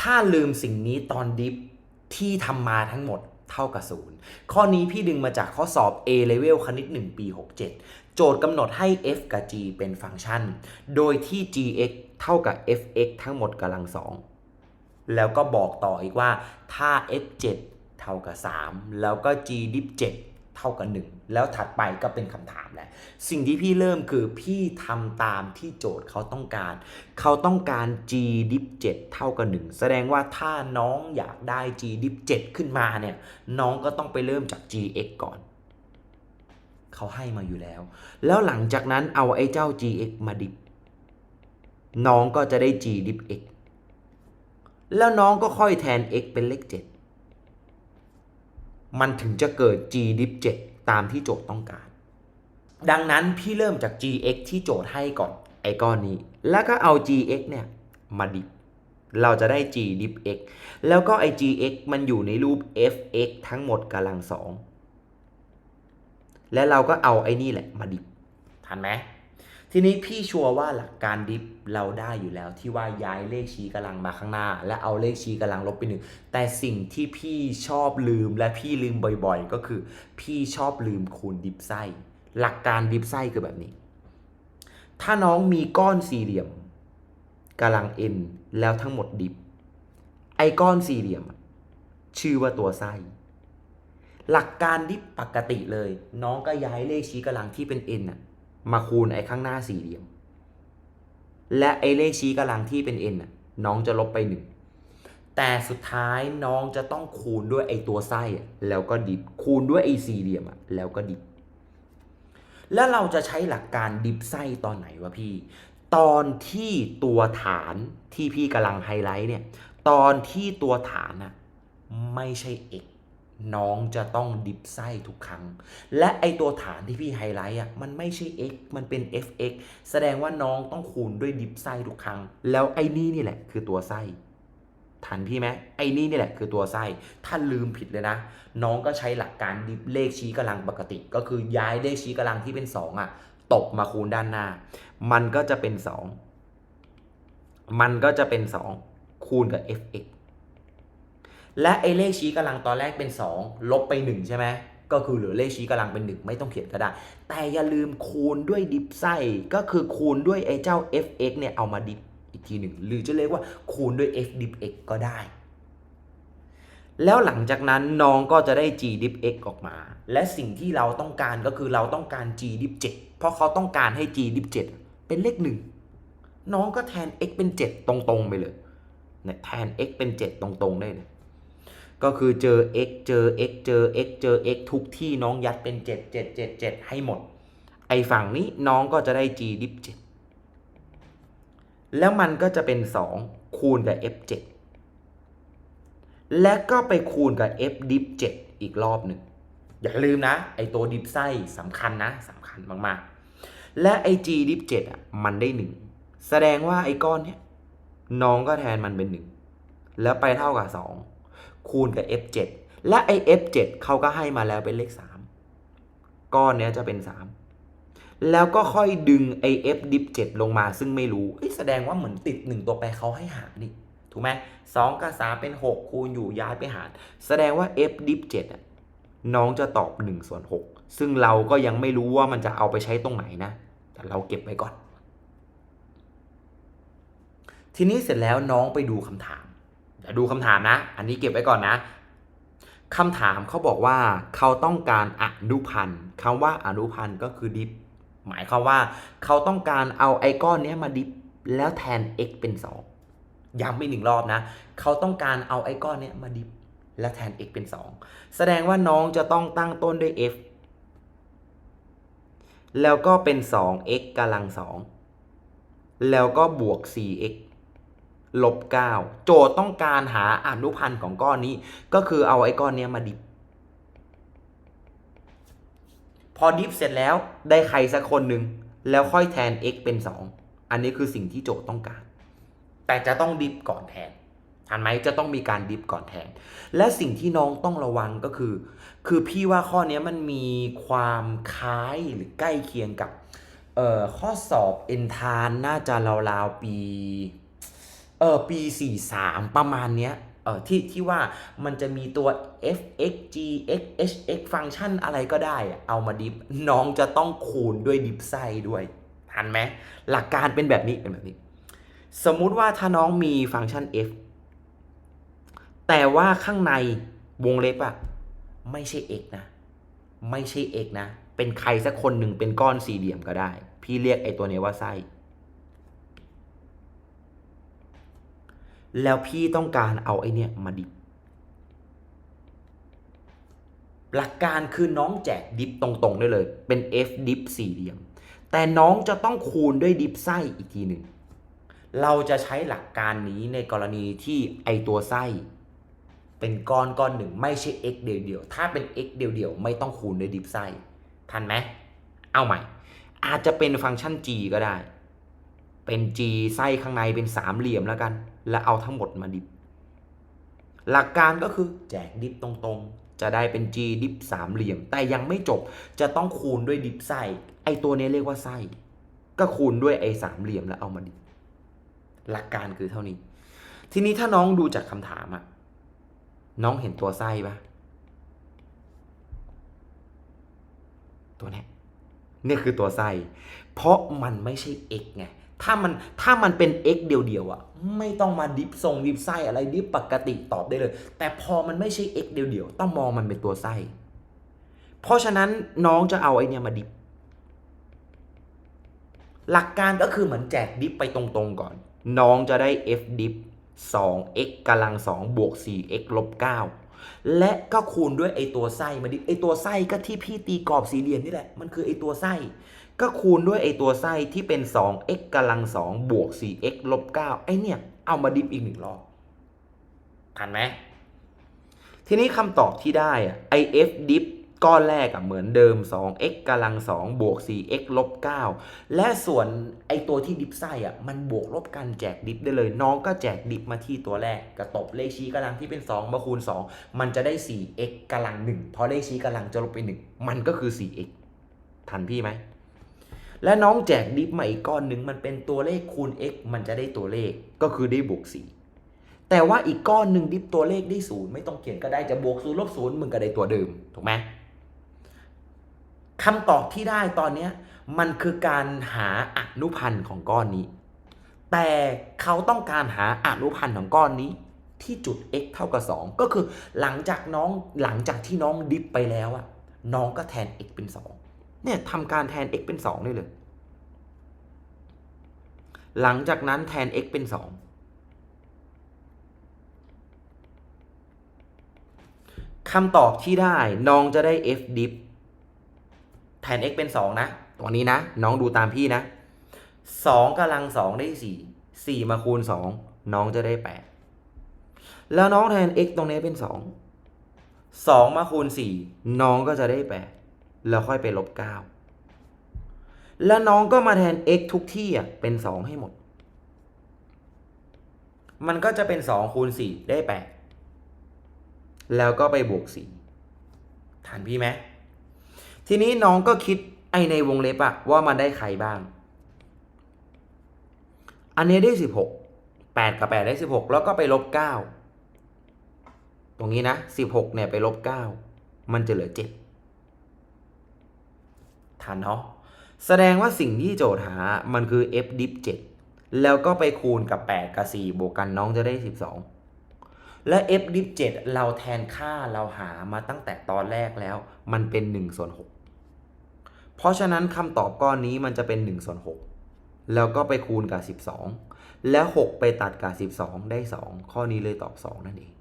ถ้าลืมสิ่งนี้ตอนดิฟที่ทำมาทั้งหมดเท่ากับศูนย์ข้อนี้พี่ดึงมาจากข้อสอบ A level คณิต 1 ปี 67 โจทย์กำหนดให้ f กับ g เป็นฟังก์ชัน โดยที่ gx เท่ากับ fx ทั้งหมดกำลังสองแล้วก็บอกต่ออีกว่าถ้า f7 เท่ากับ 3 แล้วก็ g ดิฟ7 เท่ากับ1แล้วถัดไปก็เป็นคำถามแหละสิ่งที่พี่เริ่มคือพี่ทำตามที่โจทย์เขาต้องการ เขาต้องการ g ดิฟ7เท่ากับ1แสดงว่าถ้าน้องอยากได้ g ดิฟ7ขึ้นมาเนี่ยน้องก็ต้องไปเริ่มจาก gx ก่อน เขาให้มาอยู่แล้ว แล้วหลังจากนั้นเอาไอ้เจ้า gx มาดิฟน้องก็จะได้ g ดิฟ x แล้วน้องก็ค่อยแทน x เป็นเลข 7 มันถึงจะเกิด g ดิฟ7ตามที่โจทย์ต้องการ ดังนั้นพี่เริ่มจาก gx ที่โจทย์ให้ก่อนไอ้ก้อนนี้ แล้วก็เอา gx เนี่ยมาดิฟเราจะได้ g ดิฟ x แล้วก็ไอ้ gx มันอยู่ในรูป fx ทั้งหมดกำลังสองและเราก็เอาไอ้นี่แหละมาดิฟทันไหม ทีนี้พี่ชัวร์ว่าหลักการดิฟเราได้อยู่แล้วที่ว่าย้ายเลขชี้กำลังมาข้างหน้า และเอาเลขชี้กำลังลบไปหนึ่งแต่สิ่งที่พี่ชอบลืมและพี่ลืมบ่อยๆ ก็คือ พี่ชอบลืมคูณดิฟไส้หลักการดิฟไส้คือแบบนี้ ถ้าน้องมีก้อนสี่เหลี่ยมกำลัง n แล้วทั้งหมดดิฟไอ้ก้อนสี่เหลี่ยม ชื่อว่าตัวไส้หลักการดิฟปกติเลย น้องก็ย้ายเลขชี้กำลังที่เป็น n น่ะ มาคูณไอ้ข้างหน้าสี่เหลี่ยม และไอ้เลขชี้กำลังที่เป็น n น่ะน้องจะลบไปหนึ่งแต่สุดท้ายน้องจะต้องคูณด้วยไอ้ตัวไส้แล้วก็ดิบคูณด้วยไอ้สี่เหลี่ยมอะแล้วก็ดิบ แล้วเราจะใช้หลักการดิบไส้ตอนไหนวะพี่ ตอนที่ตัวฐานที่พี่กำลังไฮไลท์เนี่ย ตอนที่ตัวฐานอะไม่ใช่ x น้องจะต้องดิบไส้ทุกครั้ง และไอตัวฐานที่พี่ไฮไลท์อะมันไม่ใช่ x มันเป็น fx แสดงว่าน้องต้องคูณด้วยดิบไส้ทุกครั้ง แล้วไอ้นี่นี่แหละคือตัวไส้ทันพี่ไหมไอ้นี่นี่แหละคือตัวไส้ถ้าลืมผิดเลยนะ น้องก็ใช้หลักการดิบเลขชี้กำลังปกติ ก็คือย้ายเลขชี้กำลังที่เป็น 2อะตกมาคูณด้านหน้า มันก็จะเป็น 2 มันก็จะเป็น 2 คูณกับ fx และไอ้เลขชี้กำลังตอนแรกเป็น 2 ลบไป 1 ใช่ไหมก็คือเหลือเลขชี้กำลังเป็น 1 ไม่ต้องเขียนก็ได้ แต่อย่าลืมคูณด้วยดิฟไส้ก็คือคูณด้วยไอ้เจ้า fx เนี่ยเอามาดิฟอีกทีหนึ่งหรือจะเรียกว่าคูณด้วย f ดิฟ x ก็ได้ แล้วหลังจากนั้นน้องก็จะได้ g ดิฟ x ออกมา และสิ่งที่เราต้องการก็คือเราต้องการ g ดิฟ 7 เพราะเขาต้องการให้ g ดิฟ 7 เป็นเลข 1 น้องก็แทน x เป็น 7 ตรงๆไปเลยเนี่ยแทน x เป็น 7 ตรงๆได้เลย ก็คือเจอ x เจอ x เจอ x เจอ x ทุกที่น้องยัดเป็น 7 7 7 7 ให้หมด ไอฝั่งนี้น้องก็จะได้ g ดิฟ7แล้วมันก็จะเป็น 2 คูณกับ f 7และก็ไปคูณกับ f ดิฟ7อีกรอบหนึ่ง อย่าลืมนะ ไอตัวดิฟไส้สำคัญนะสำคัญมากๆ และไอ g ดิฟ7อะมันได้ 1 แสดงว่าไอก้อนเนี้ยน้องก็แทนมันเป็น 1 แล้วไปเท่ากับ 2 คูณกับ f7 และไอ f7 เขาก็ให้มาแล้วเป็นเลข 3 ก้อนเนี้ยจะเป็น 3 แล้วก็ค่อยดึงไอ f ดิฟ7ลงมาซึ่งไม่รู้เอ้ยแสดงว่าเหมือนติด 1 ตัวแปรเขาให้หารนี่ถูกไหมสองกับสามเป็น 6 คูณอยู่ย้ายไปหาร แสดงว่า f ดิฟ7อะน้องจะตอบ1ส่วน6ซึ่งเราก็ยังไม่รู้ว่ามันจะเอาไปใช้ตรงไหนนะ แต่เราเก็บไว้ก่อน ทีนี้เสร็จแล้วน้องไปดูคำถาม ดูคำถามนะ อันนี้เก็บไว้ก่อนนะคำถามเขาบอกว่าเขาต้องการอนุพันธ์คำว่าอนุพันธ์ก็คือดิฟหมายความว่าเขาต้องการเอาไอก้อนนี้มาดิฟแล้วแทน x เป็น 2 ย้ำไปหนึ่งรอบนะ เขาต้องการเอาไอก้อนนี้มาดิฟแล้วแทน x เป็น 2 แสดงว่าน้องจะต้องตั้งต้นด้วย f แล้วก็เป็น 2x กำลัง 2 แล้วก็บวก 4x ลบ 9 โจทย์ต้องการหาอนุพันธ์ของก้อนนี้ ก็คือเอาไอ้ก้อนเนี้ยมาดิฟพอดิฟเสร็จแล้วได้ใครสักคนหนึ่งแล้วค่อยแทน x เป็น 2 อันนี้คือสิ่งที่โจทย์ต้องการ แต่จะต้องดิฟก่อนแทนทันไหมจะต้องมีการดิฟก่อนแทน และสิ่งที่น้องต้องระวังก็คือ คือพี่ว่าข้อนี้มันมีความคล้ายหรือใกล้เคียงกับข้อสอบเอ็นทานน่าจะราวๆปี เออปี 43 ประมาณเนี้ยเออที่ที่ว่ามันจะมีตัว f x g x h x ฟังก์ชันอะไรก็ได้ เอามาดิฟน้องจะต้องคูณด้วยดิฟไซด้วยทันไหมหลักการเป็นแบบนี้เป็นแบบนี้ สมมุติว่าถ้าน้องมีฟังก์ชัน f แต่ว่าข้างในวงเล็บอะไม่ใช่ x นะ ไม่ใช่ x นะ เป็นใครสักคนหนึ่งเป็นก้อนสี่เหลี่ยมก็ได้ พี่เรียกไอ้ตัวนี้ว่าไส้ แล้วพี่ต้องการเอาไอ้เนี่ยมาดิบ หลักการคือน้องแจกดิฟตรงๆได้เลย เป็น f ดิฟสี่เหลี่ยม แต่น้องจะต้องคูณด้วยดิฟไส้อีกทีหนึ่ง เราจะใช้หลักการนี้ในกรณีที่ไอตัวไส้เป็นก้อนก้อนหนึ่งไม่ใช่ x เดียวๆ ถ้าเป็น x เดียวๆ ไม่ต้องคูณด้วยดิฟไส้ ทันไหม เอาใหม่ อาจจะเป็นฟังก์ชัน g ก็ได้ เป็น g ไส้ข้างในเป็นสามเหลี่ยมแล้วกัน แล้วเอาทั้งหมดมาดิฟหลักการก็คือแจกดิฟตรงๆ จะได้เป็น g ดิฟสามเหลี่ยม แต่ยังไม่จบจะต้องคูณด้วยดิฟไส้ไอตัวนี้เรียกว่าไส้ก็คูณด้วยไอสามเหลี่ยมแล้วเอามาดิฟหลักการคือเท่านี้ ทีนี้ถ้าน้องดูจากคำถามอะน้องเห็นตัวไส้ปะตัวนี้เนี่ยคือตัวไส้ เพราะมันไม่ใช่ x ไง ถ้ามันถ้ามันเป็น x เดียวๆอะไม่ต้องมาดิฟทรงดิฟไส้อะไรดิฟปกติตอบได้เลย แต่พอมันไม่ใช่ x เดียวๆต้องมองมันเป็นตัวไส้เพราะฉะนั้นน้องจะเอาไอเนี่ยมาดิฟหลักการก็คือเหมือนแจกดิฟไปตรงๆก่อน น้องจะได้ f ดิฟ 2x กำลัง 2 บวก 4x ลบ 9 และก็คูณด้วยไอตัวไส้มาดิไอตัวไส้ก็ที่พี่ตีกรอบสี่เหลี่ยมนี่แหละ มันคือไอตัวไส้ ก็คูณด้วยไอตัวไส้ที่เป็น 2x กำลัง2บวก 4x ลบ9ไอเนี่ย เอามาดิฟอีกหนึ่งรอบทันไหมทีนี้คำตอบที่ได้อะไอ f ดิฟก้อนแรกอะเหมือนเดิม 2x กำลัง2บวก 4x ลบ9และส่วนไอตัวที่ดิฟไส้อะมันบวกลบกันแจกดิฟได้เลย น้องก็แจกดิฟมาที่ตัวแรกกระตบเลขชี้กำลังที่เป็น 2 มาคูณ 2 มันจะได้ 4x กำลัง1เพราะเลขชี้กำลังจะลบไป 1 มันก็คือ 4x ทันพี่ไหม และน้องแจกดิฟมาอีกก้อนหนึ่งมันเป็นตัวเลขคูณ x มันจะได้ตัวเลขก็คือได้บวก4แต่ว่าอีกก้อนหนึ่งดิฟตัวเลขได้ศูนย์ไม่ต้องเขียนก็ได้จะบวกศูนย์ลบศูนย์มึงก็ได้ตัวเดิมถูกไหมคำตอบที่ได้ตอนเนี้มันคือการหาอนุพันธ์ของก้อนนี้ แต่เขาต้องการหาอนุพันธ์ของก้อนนี้ที่จุด x เท่ากับ 2 ก็คือหลังจากน้องหลังจากที่น้องดิฟไปแล้วอะน้องก็แทน x เป็น 2 เนี่ยทำการแทน x เป็น 2 ได้เลย หลังจากนั้นแทน x เป็น 2 คำตอบที่ได้น้องจะได้ f diff แทน x เป็น 2 นะ ตัวนี้นะ น้องดูตามพี่นะ 2กำลัง 2 ได้ 4 4 มาคูณ 2 น้องจะได้ 8 แล้วน้องแทน x ตรงนี้เป็น 2 2 มาคูณ 4 น้องก็จะได้ 8 แล้วค่อยไปลบ9แล้วน้องก็มาแทน x ทุกที่อะเป็น2ให้หมด มันก็จะเป็น2คูณ4ได้8แล้วก็ไปบวก4ทันพี่ไหมทีนี้น้องก็คิดไอในวงเล็บอะว่ามันได้ใครบ้าง อันนี้ได้16 8กับ8ได้16แล้วก็ไปลบ9ตรงนี้นะ16เนี่ยไปลบ9มันจะเหลือ7 ทันเนาะแสดงว่าสิ่งที่โจทย์หามันคือ f diff 7แล้วก็ไปคูณกับ 8 กับ 4 บวกกันน้องจะได้ 12 และ f diff 7เราแทนค่าเราหามาตั้งแต่ตอนแรกแล้ว มันเป็น1ส่วน6เพราะฉะนั้นคำตอบก้อนนี้มันจะเป็น1ส่วน6แล้วก็ไปคูณกับ 12 แล้ว 6 ไปตัดกับ 12 ได้ 2 ข้อนี้เลยตอบ 2 นั่นเอง